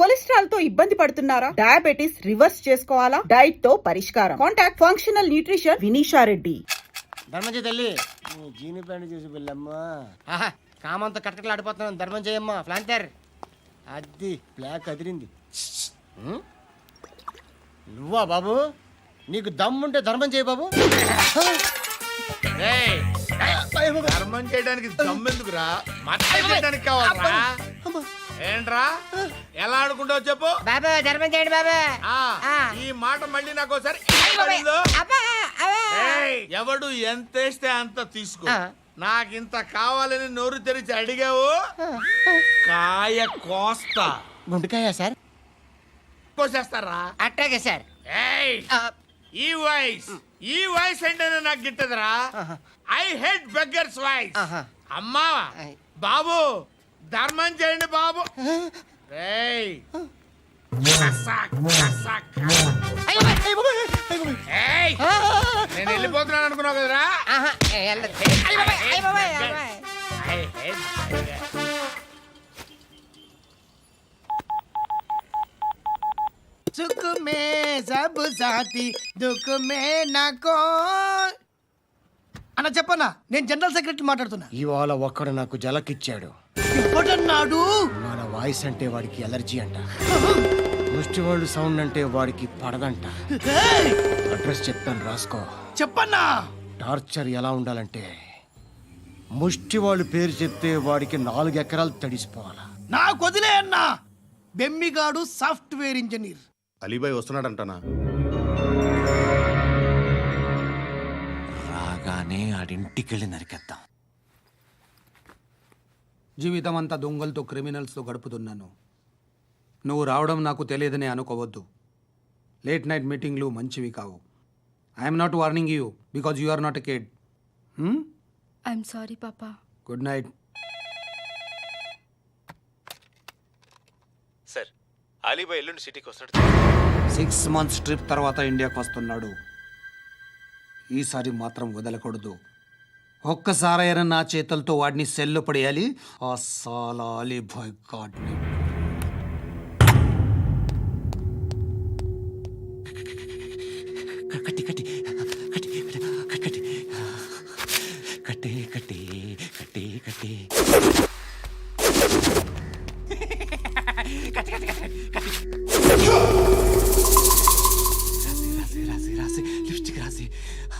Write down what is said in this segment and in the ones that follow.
కొలెస్ట్రాల్తో ఇబ్బంది పడుతున్నారా? Diabetes reverse చేసుకోవాలా? డైట్తో పరిష్కారం. Contact functional nutrition Vinisha Reddy. ధర్మం చేయి తల్లి జీని ప్యాంట్ చూసి వెళ్ళమ్మా. ఆహా కామంతో కట్టకట్లు ఆడిపోతున్నాను. ధర్మం చేయమ్మా ఫ్లాంతర్ అది బ్లాక్ అదిరింది? నువ్వా బాబు? నీకు దమ్ముంటే ధర్మం చేయి బాబు? ఏయ్, ధర్మం చేయడానికి దమ్మెందుకురా? మతం చేయడానికి కావాలరా? ఏంట్రా? ఎలా ఆడుకుంటావు చెప్పు. బాబా ధర్మం చేయండి బాబా. ఆ ఆ. ఈ మాట మళ్ళీ నాకు ఒకసారి ఎవడు ఎంత వేస్తే అంత తీసుకో. ఇంత కావాలని నోరు తెరిచి అడిగావు? కాయ కోస్తా. గుండెకాయ సార్? కోసేస్తారా? అట్టాగే సార్. ఈ వాయిస్ ఈ వాయిస్ అంటేనే నాకు గిట్టదురా. I hate beggars voice. అమ్మా. బాబు ధర్మం చేయండి బాబు. నేను వెళ్ళిపోతున్నాను అనుకున్నావు కదరా? सुख में सब साथी दुख में नाको అన్న చెప్పన్నా నేను జనరల్ సెక్రటరీ మాట్లాడుతున్నా. ఇవాళ ఒక్కడు నాకు జలకిచ్చాడు. ఇవ్వడన్నాడు మన వాయిస్ అంటే వాడికి ఎలర్జీ అంట. ముష్టి వాళ్ళు సౌండ్ అంటే వాడికి పడదంట. ఏయ్! అడ్రస్ చెప్తాను రాసుకో. చెప్పన్నా? టార్చర్ ఎలా ఉండాలంటే ముష్టి వాళ్ళు పేరు చెప్తే వాడికి నాలుగు ఎకరాలు తడిసిపోవాలా. నాకు వదిలే అన్నా! బెమ్మిగాడు సాఫ్ట్వేర్ ఇంజనీర్. అలీబాయ్ వస్తున్నాడంటనా? రాగానే ఆడింటికెళ్ళి నరికేద్దాం. జీవితం అంతా దొంగలతో క్రిమినల్స్తో గడుపుతున్నాను. నువ్వు రావడం నాకు తెలియదని అనుకోవద్దు. లేట్ నైట్ మీటింగ్లు మంచివి కావు. I'm not warning you because you are not a kid I'm sorry పాపా గుడ్ నైట్ సార్ అలీబాయ్ ఎల్లుండి సిటీకి వస్తాడు సిక్స్ మంత్స్ ట్రిప్ తర్వాత ఇండియాకి వస్తున్నాడు. ఈసారి మాత్రం వదలకూడదు. ఒక్కసారైనా నా చేతులతో వాడిని సెల్లు పడేయాలి ఆ సాలా అలీభాయ్ గాడ్ని కట్టి కట్టి కట్టి కట్టి కట్టి కట్టి కట్టి కట్టి రాసి రాసి రాసి లిప్స్టిక్ రాసి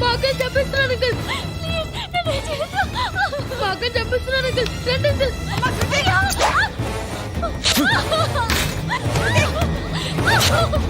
మా అక్క చెప్పిస్తున్నాను అంకుల్ మా అంకుల్ రండి అంకుల్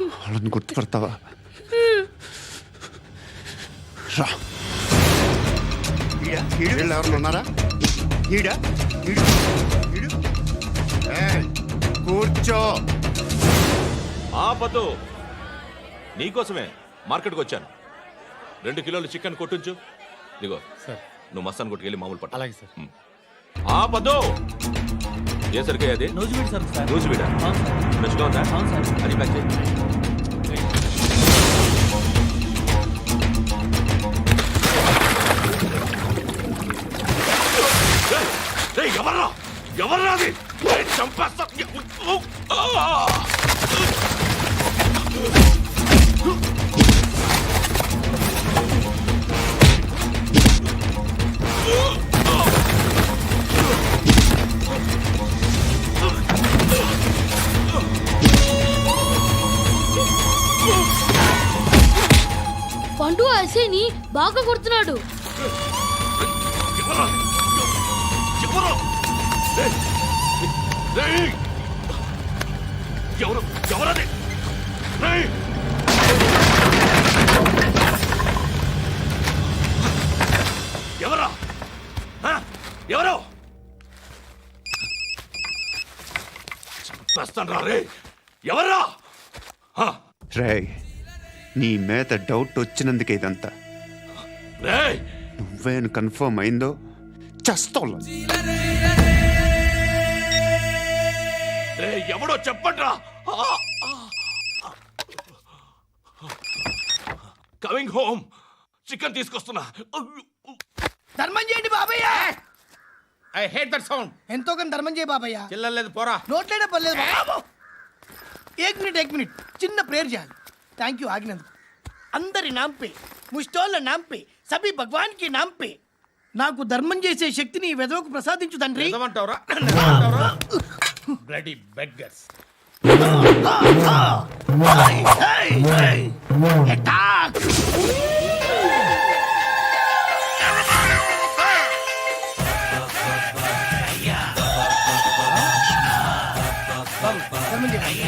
వాళ్ళని గుర్తుపడతావా? రా. వీళ్ళు ఎవరు ఉన్నారా? ఈడ? కూర్చో. ఆపద్దు నీకోసమే మార్కెట్కి వచ్చాను రెండు కిలోలు చికెన్ కొట్టుంచు. ఇదిగో. సార్. నువ్వు మస్తాన్ కొట్టుకెళ్ళి మామూలు పట్ట. అలాగే సార్. ఆపద్దు ఏ సరికే అది? Nuzvid sir sir. రోజు వీడా అవును సార్. ఫ్రెష్గా ఉందా? అవును సార్. అది ప్యాక్ చేయి. ఏయ్, ఎవర్రా? ఎవర్రా అది? ఏయ్, చంపేస్తా. ఉ, ఉ, ఆ! బాగా కొడుతున్నాడు ఎవరు ఎవరది ఎవరా ఆ? ఎవరు చంపేస్తాను రే ఎవరా రే నీ మీద డౌట్ వచ్చినందుకే ఇదంతా నువ్వేను కన్ఫర్మ్ అయిందో? చస్తావు రే ఎవడో చెప్పండ్రా? కమింగ్ హోమ్ చికెన్ తీసుకొస్తున్నా. ధర్మం చేయండి బాబయ్య! I hate that sound. ఎంతో కొంత ధర్మం చేయ బాబయ్య. చిల్లలేదు పోరా. నోట్లేడే పర్లేదు బాబు! ఏక్ మినిట్ ఏక్ మినిట్. చిన్న ప్రేయర్ చేయాలి. థ్యాంక్ యూ ఆగినందుకు. అందరి నాంపే. ముష్టోళ్ళ నాంపే. సభి భగవాన్కి నాంపే. నాకు ధర్మం చేసే శక్తిని ఈ వెదవకు ప్రసాదించు తండ్రి. బ్లడీ బెగ్గర్స్ ధర్మం చేయి.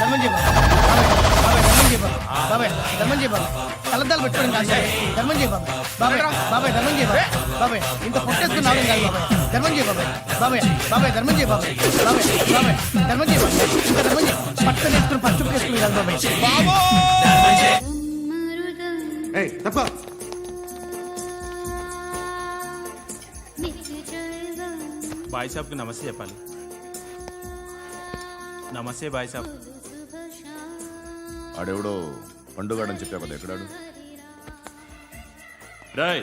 ధర్మం చేయి ధర్మం చేయ బాబాయ్ బాబాయ్ ధర్మం చేయ బాబాయ్ కాదు ధర్మం బాబాయ్ బాబాయ్ ధర్మం బాబాయ్ ఇంత పొట్టేసుకుని కాదు బాబాయ్ ధర్మం బాబాయ్ బాబాయ్ ధర్మం చేయ బాబాయ్ బాబాయ్ ధర్మం ఇంకా ధర్మం కాదు బాబాయ్ తప్ప బాయ్ సాబ్కి నమస్తే చెప్పాలి. నమస్తే బాయ్ సాబ్ ఆడెవడో పండుగాడని చెప్పా కదా ఎక్కడాడు? రాయ్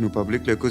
నువ్వు పబ్లిక్లో ఎక్కువ